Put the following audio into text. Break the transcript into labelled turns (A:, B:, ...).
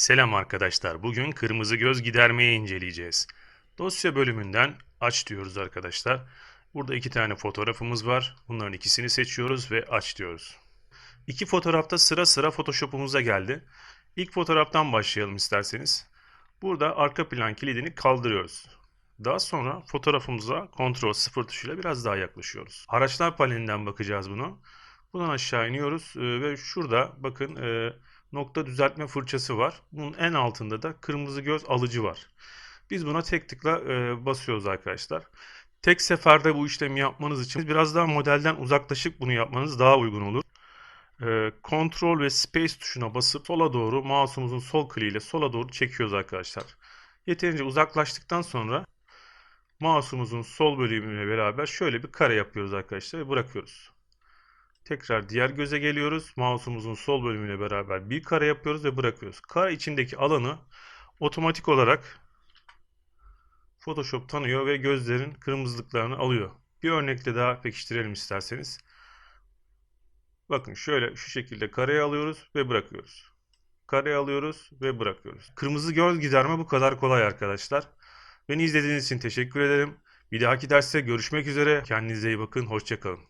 A: Selam arkadaşlar. Bugün kırmızı göz gidermeyi inceleyeceğiz. Dosya bölümünden aç diyoruz arkadaşlar. Burada iki tane fotoğrafımız var. Bunların ikisini seçiyoruz ve aç diyoruz. İki fotoğrafta sıra sıra Photoshop'umuza geldi. İlk fotoğraftan başlayalım isterseniz. Burada arka plan kilidini kaldırıyoruz. Daha sonra fotoğrafımıza Ctrl 0 tuşuyla biraz daha yaklaşıyoruz. Araçlar panelinden bakacağız bunu. Buradan aşağı iniyoruz e, ve şurada bakın e, nokta düzeltme fırçası var. Bunun en altında da kırmızı göz alıcı var. Biz buna tek tıkla e, basıyoruz arkadaşlar. Tek seferde bu işlemi yapmanız için biraz daha modelden uzaklaşıp bunu yapmanız daha uygun olur. E, ve Space tuşuna basıp sola doğru mouse'umuzun sol kliğiyle sola doğru çekiyoruz arkadaşlar. Yeterince uzaklaştıktan sonra mouse'umuzun sol bölümüyle beraber şöyle bir kare yapıyoruz arkadaşlar ve bırakıyoruz. Tekrar diğer göze geliyoruz. Mouse'umuzun sol bölümüyle beraber bir kare yapıyoruz ve bırakıyoruz. Kare içindeki alanı otomatik olarak Photoshop tanıyor ve gözlerin kırmızılıklarını alıyor. Bir örnekle daha pekiştirelim isterseniz. Bakın şöyle şu şekilde kareye alıyoruz ve bırakıyoruz. Kareye alıyoruz ve bırakıyoruz. Kırmızı göz giderme bu kadar kolay arkadaşlar. Beni izlediğiniz için teşekkür ederim. Bir dahaki derste görüşmek üzere. Kendinize iyi bakın. Hoşçakalın.